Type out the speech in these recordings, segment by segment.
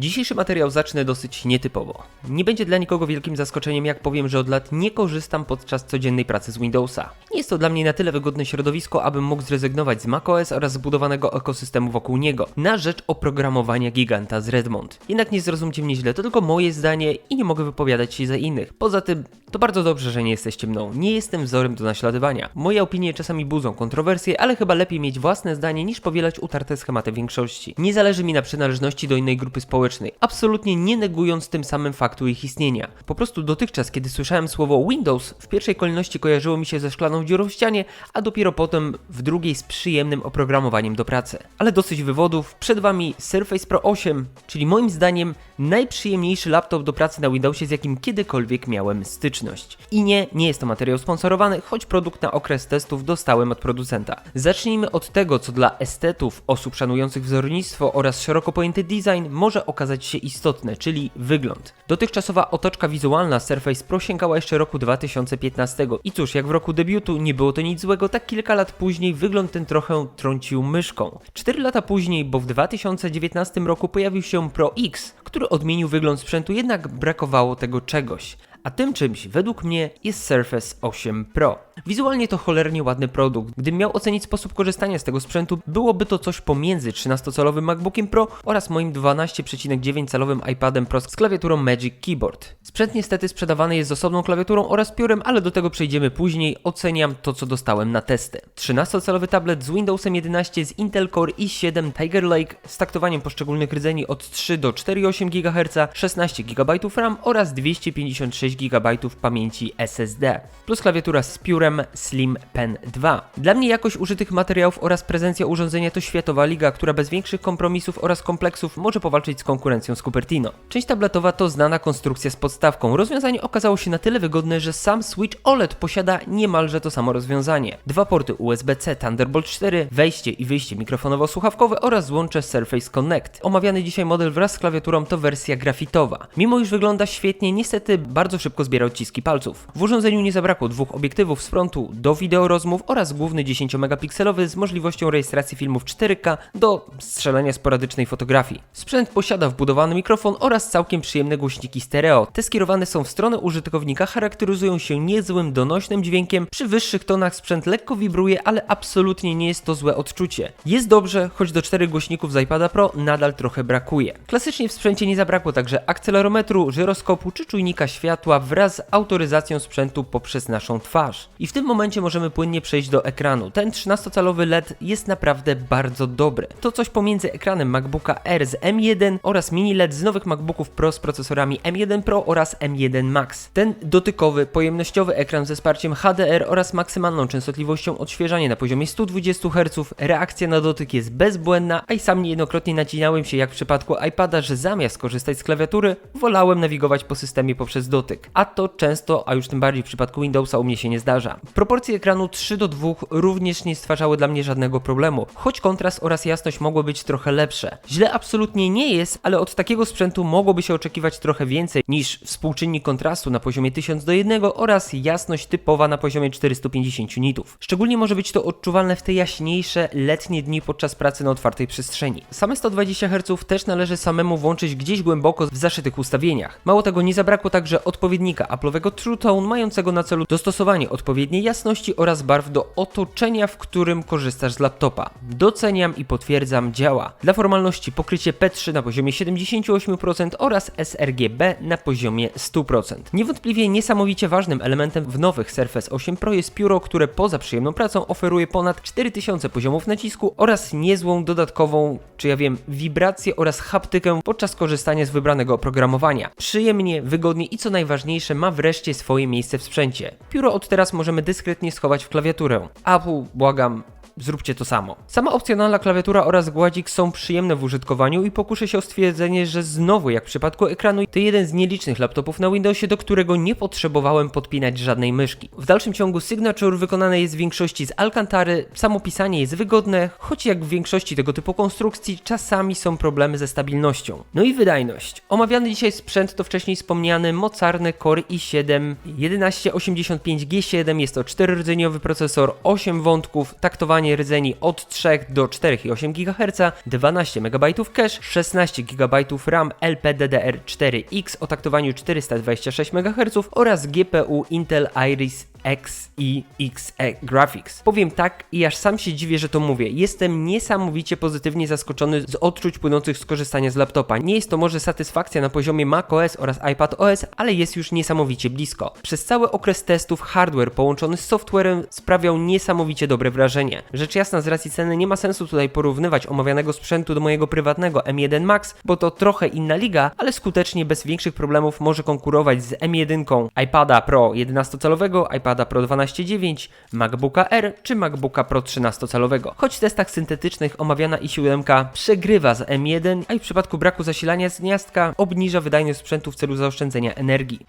Dzisiejszy materiał zacznę dosyć nietypowo. Nie będzie dla nikogo wielkim zaskoczeniem, jak powiem, że od lat nie korzystam podczas codziennej pracy z Windowsa. Nie jest to dla mnie na tyle wygodne środowisko, abym mógł zrezygnować z macOS oraz zbudowanego ekosystemu wokół niego, na rzecz oprogramowania giganta z Redmond. Jednak nie zrozumcie mnie źle, to tylko moje zdanie i nie mogę wypowiadać się za innych. Poza tym, to bardzo dobrze, że nie jesteście mną. Nie jestem wzorem do naśladowania. Moje opinie czasami budzą kontrowersje, ale chyba lepiej mieć własne zdanie niż powielać utarte schematy większości. Nie zależy mi na przynależności do innej grupy społecznej, absolutnie nie negując tym samym faktu ich istnienia. Po prostu dotychczas, kiedy słyszałem słowo Windows, w pierwszej kolejności kojarzyło mi się ze szklaną dziurą w ścianie, a dopiero potem w drugiej z przyjemnym oprogramowaniem do pracy. Ale dosyć wywodów, przed Wami Surface Pro 8, czyli moim zdaniem najprzyjemniejszy laptop do pracy na Windowsie, z jakim kiedykolwiek miałem styczność. I nie, nie jest to materiał sponsorowany, choć produkt na okres testów dostałem od producenta. Zacznijmy od tego, co dla estetów, osób szanujących wzornictwo oraz szeroko pojęty design może okazać się istotne, czyli wygląd. Dotychczasowa otoczka wizualna Surface Pro sięgała jeszcze roku 2015 i cóż, jak w roku debiutu nie było to nic złego, tak kilka lat później wygląd ten trochę trącił myszką. Cztery lata później, bo w 2019 roku pojawił się Pro X, który odmienił wygląd sprzętu, jednak brakowało tego czegoś. A tym czymś, według mnie, jest Surface 8 Pro. Wizualnie to cholernie ładny produkt. Gdybym miał ocenić sposób korzystania z tego sprzętu, byłoby to coś pomiędzy 13-calowym MacBookiem Pro oraz moim 12,9-calowym iPadem Pro z klawiaturą Magic Keyboard. Sprzęt niestety sprzedawany jest z osobną klawiaturą oraz piórem, ale do tego przejdziemy później. Oceniam to, co dostałem na testy. 13-calowy tablet z Windowsem 11 z Intel Core i7 Tiger Lake z taktowaniem poszczególnych rdzeni od 3 do 4,8 GHz, 16 GB RAM oraz 256 GB pamięci SSD, plus klawiatura z piórem Slim Pen 2. Dla mnie jakość użytych materiałów oraz prezencja urządzenia to światowa liga, która bez większych kompromisów oraz kompleksów może powalczyć z konkurencją z Cupertino. Część tabletowa to znana konstrukcja z podstawką. Rozwiązanie okazało się na tyle wygodne, że sam Switch OLED posiada niemalże to samo rozwiązanie. Dwa porty USB-C Thunderbolt 4, wejście i wyjście mikrofonowo-słuchawkowe oraz złącze Surface Connect. Omawiany dzisiaj model wraz z klawiaturą to wersja grafitowa. Mimo iż wygląda świetnie, niestety bardzo szybko zbiera odciski palców. W urządzeniu nie zabrakło dwóch obiektywów z frontu do wideo rozmów oraz główny 10-megapikselowy z możliwością rejestracji filmów 4K do strzelania sporadycznej fotografii. Sprzęt posiada wbudowany mikrofon oraz całkiem przyjemne głośniki stereo. Te skierowane są w stronę użytkownika, charakteryzują się niezłym donośnym dźwiękiem. Przy wyższych tonach sprzęt lekko wibruje, ale absolutnie nie jest to złe odczucie. Jest dobrze, choć do czterech głośników z iPada Pro nadal trochę brakuje. Klasycznie w sprzęcie nie zabrakło także akcelerometru, żyroskopu czy czujnika światła wraz z autoryzacją sprzętu poprzez naszą twarz. I w tym momencie możemy płynnie przejść do ekranu. Ten 13-calowy LED jest naprawdę bardzo dobry. To coś pomiędzy ekranem MacBooka R z M1 oraz mini LED z nowych MacBooków Pro z procesorami M1 Pro oraz M1 Max. Ten dotykowy, pojemnościowy ekran ze wsparciem HDR oraz maksymalną częstotliwością odświeżania na poziomie 120 Hz, reakcja na dotyk jest bezbłędna, a i sam niejednokrotnie nacinałem się jak w przypadku iPada, że zamiast korzystać z klawiatury, wolałem nawigować po systemie poprzez dotyk. A to często, a już tym bardziej w przypadku Windowsa u mnie się nie zdarza. Proporcje ekranu 3 do 2 również nie stwarzały dla mnie żadnego problemu, choć kontrast oraz jasność mogły być trochę lepsze. Źle absolutnie nie jest, ale od takiego sprzętu mogłoby się oczekiwać trochę więcej niż współczynnik kontrastu na poziomie 1000 do 1 oraz jasność typowa na poziomie 450 nitów. Szczególnie może być to odczuwalne w te jaśniejsze, letnie dni podczas pracy na otwartej przestrzeni. Same 120 Hz też należy samemu włączyć gdzieś głęboko w zaszytych ustawieniach. Mało tego, nie zabrakło także odpowiednika Apple'owego True Tone mającego na celu dostosowanie odpowiedniej jasności oraz barw do otoczenia, w którym korzystasz z laptopa. Doceniam i potwierdzam, działa. Dla formalności pokrycie P3 na poziomie 78% oraz sRGB na poziomie 100%. Niewątpliwie niesamowicie ważnym elementem w nowych Surface 8 Pro jest pióro, które poza przyjemną pracą oferuje ponad 4000 poziomów nacisku oraz niezłą dodatkową, czy ja wiem, wibrację oraz haptykę podczas korzystania z wybranego oprogramowania. Przyjemnie, wygodnie i co najważniejsze ma wreszcie swoje miejsce w sprzęcie. Pióro od teraz możemy dyskretnie schować w klawiaturę. Apple, błagam, zróbcie to samo. Sama opcjonalna klawiatura oraz gładzik są przyjemne w użytkowaniu i pokuszę się o stwierdzenie, że znowu jak w przypadku ekranu to jeden z nielicznych laptopów na Windowsie, do którego nie potrzebowałem podpinać żadnej myszki. W dalszym ciągu Signature wykonane jest w większości z Alcantary, samo pisanie jest wygodne, choć jak w większości tego typu konstrukcji czasami są problemy ze stabilnością. No i wydajność. Omawiany dzisiaj sprzęt to wcześniej wspomniany mocarny Core i7 1185G7, jest to 4-rdzeniowy procesor, 8 wątków, taktowanie oprogramowanie rdzeni od 3 do 4,8 GHz, 12 MB cache, 16 GB RAM LPDDR4X o taktowaniu 426 MHz oraz GPU Intel Iris XE Graphics. Powiem tak i aż sam się dziwię, że to mówię. Jestem niesamowicie pozytywnie zaskoczony z odczuć płynących z korzystania z laptopa. Nie jest to może satysfakcja na poziomie macOS oraz iPadOS, ale jest już niesamowicie blisko. Przez cały okres testów hardware połączony z softwarem sprawiał niesamowicie dobre wrażenie. Rzecz jasna, z racji ceny nie ma sensu tutaj porównywać omawianego sprzętu do mojego prywatnego M1 Max, bo to trochę inna liga, ale skutecznie bez większych problemów może konkurować z M1 iPada Pro 11-calowego, iPada Pro 12.9, MacBooka R czy MacBooka Pro 13-calowego. Choć w testach syntetycznych omawiana i7 przegrywa z M1, a i w przypadku braku zasilania z gniazdka obniża wydajność sprzętu w celu zaoszczędzenia energii.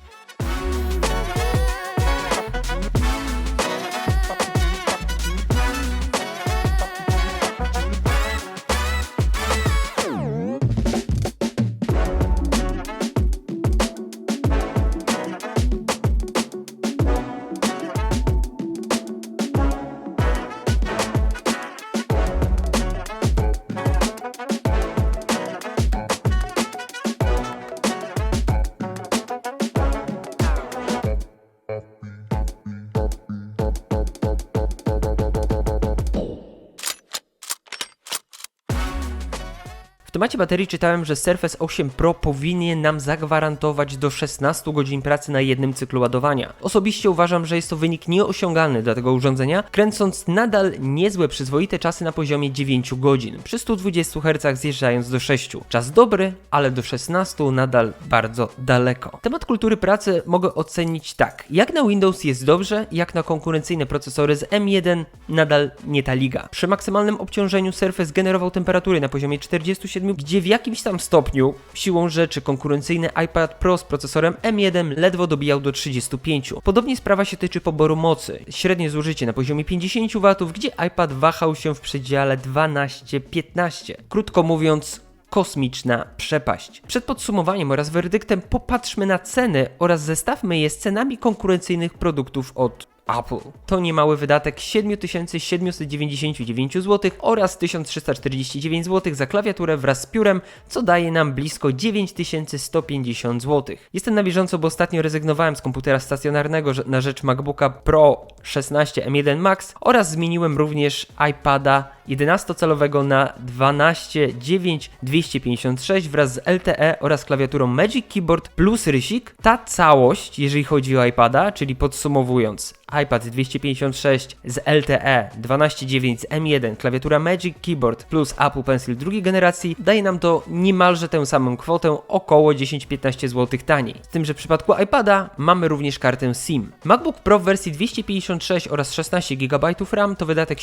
Temacie baterii czytałem, że Surface 8 Pro powinien nam zagwarantować do 16 godzin pracy na jednym cyklu ładowania. Osobiście uważam, że jest to wynik nieosiągalny dla tego urządzenia, kręcąc nadal niezłe przyzwoite czasy na poziomie 9 godzin, przy 120 Hz zjeżdżając do 6. Czas dobry, ale do 16 nadal bardzo daleko. Temat kultury pracy mogę ocenić tak. Jak na Windows jest dobrze, jak na konkurencyjne procesory z M1 nadal nie ta liga. Przy maksymalnym obciążeniu Surface generował temperatury na poziomie 47 gdzie w jakimś tam stopniu, siłą rzeczy, konkurencyjny iPad Pro z procesorem M1 ledwo dobijał do 35. Podobnie sprawa się tyczy poboru mocy. Średnie zużycie na poziomie 50 W, gdzie iPad wahał się w przedziale 12-15. Krótko mówiąc, kosmiczna przepaść. Przed podsumowaniem oraz werdyktem popatrzmy na ceny oraz zestawmy je z cenami konkurencyjnych produktów od Apple. To niemały wydatek 7799 zł oraz 1349 zł za klawiaturę wraz z piórem, co daje nam blisko 9150 zł. Jestem na bieżąco, bo ostatnio rezygnowałem z komputera stacjonarnego na rzecz MacBooka Pro 16 M1 Max oraz zmieniłem również iPada 11-calowego na 129256 wraz z LTE oraz klawiaturą Magic Keyboard plus rysik. Ta całość, jeżeli chodzi o iPada, czyli podsumowując, iPad 256 z LTE 12.9 z M1, klawiatura Magic Keyboard plus Apple Pencil drugiej generacji daje nam to niemalże tę samą kwotę, około 10-15 zł taniej. Z tym, że w przypadku iPada mamy również kartę SIM. MacBook Pro w wersji 256 oraz 16 GB RAM to wydatek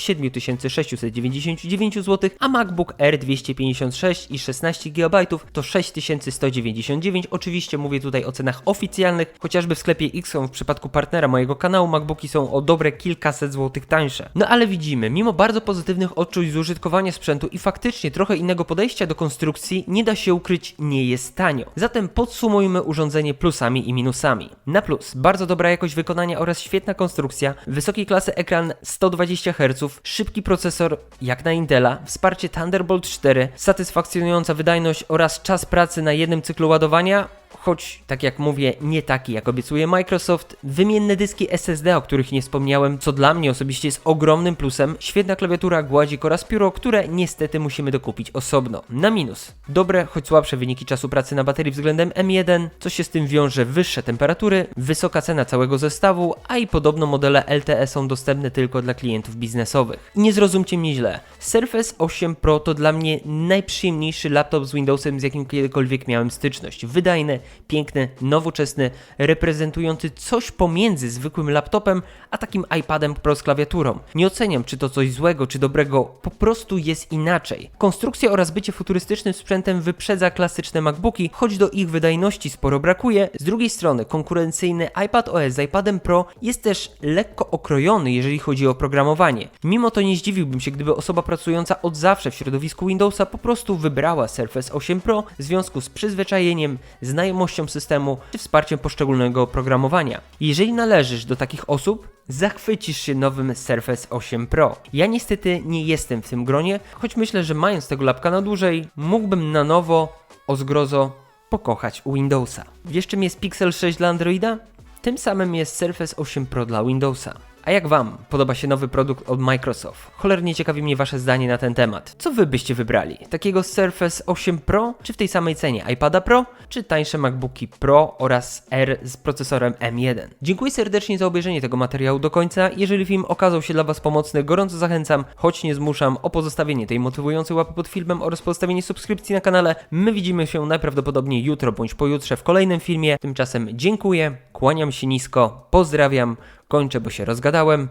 7699 zł, a MacBook R 256 i 16 GB to 6199. Oczywiście mówię tutaj o cenach oficjalnych, chociażby w sklepie Xcom w przypadku partnera mojego kanału MacBook są o dobre kilkaset złotych tańsze. No ale widzimy, mimo bardzo pozytywnych odczuć z użytkowania sprzętu i faktycznie trochę innego podejścia do konstrukcji, nie da się ukryć, nie jest tanio. Zatem podsumujmy urządzenie plusami i minusami. Na plus, bardzo dobra jakość wykonania oraz świetna konstrukcja, wysokiej klasy ekran 120 Hz, szybki procesor jak na Intela, wsparcie Thunderbolt 4, satysfakcjonująca wydajność oraz czas pracy na jednym cyklu ładowania, choć tak jak mówię, nie taki jak obiecuje Microsoft, wymienne dyski SSD, o których nie wspomniałem, co dla mnie osobiście jest ogromnym plusem, świetna klawiatura, gładzik oraz pióro, które niestety musimy dokupić osobno. Na minus, dobre, choć słabsze wyniki czasu pracy na baterii względem M1, co się z tym wiąże wyższe temperatury, wysoka cena całego zestawu, a i podobno modele LTE są dostępne tylko dla klientów biznesowych. I nie zrozumcie mnie źle, Surface 8 Pro to dla mnie najprzyjemniejszy laptop z Windowsem, z jakim kiedykolwiek miałem styczność. Wydajny, piękny, nowoczesny, reprezentujący coś pomiędzy zwykłym laptopem, a takim iPadem Pro z klawiaturą. Nie oceniam, czy to coś złego, czy dobrego, po prostu jest inaczej. Konstrukcja oraz bycie futurystycznym sprzętem wyprzedza klasyczne MacBooki, choć do ich wydajności sporo brakuje. Z drugiej strony, konkurencyjny iPad OS z iPadem Pro jest też lekko okrojony, jeżeli chodzi o programowanie. Mimo to nie zdziwiłbym się, gdyby osoba pracująca od zawsze w środowisku Windowsa po prostu wybrała Surface 8 Pro w związku z przyzwyczajeniem, znajomym znajomością systemu czy wsparciem poszczególnego oprogramowania. Jeżeli należysz do takich osób, zachwycisz się nowym Surface 8 Pro. Ja niestety nie jestem w tym gronie, choć myślę, że mając tego lapka na dłużej, mógłbym na nowo, o zgrozo, pokochać Windowsa. Wiesz czym jest Pixel 6 dla Androida? Tym samym jest Surface 8 Pro dla Windowsa. A jak Wam podoba się nowy produkt od Microsoft? Cholernie ciekawi mnie Wasze zdanie na ten temat. Co Wy byście wybrali? Takiego Surface 8 Pro, czy w tej samej cenie iPada Pro, czy tańsze MacBooki Pro oraz R z procesorem M1? Dziękuję serdecznie za obejrzenie tego materiału do końca. Jeżeli film okazał się dla Was pomocny, gorąco zachęcam, choć nie zmuszam, o pozostawienie tej motywującej łapy pod filmem oraz pozostawienie subskrypcji na kanale. My widzimy się najprawdopodobniej jutro bądź pojutrze w kolejnym filmie. Tymczasem dziękuję, kłaniam się nisko, pozdrawiam, kończę, bo się rozgadałem.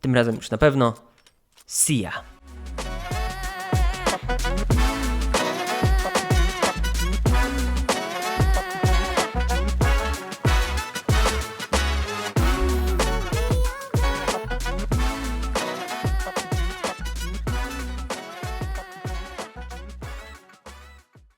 Tym razem już na pewno. See ya.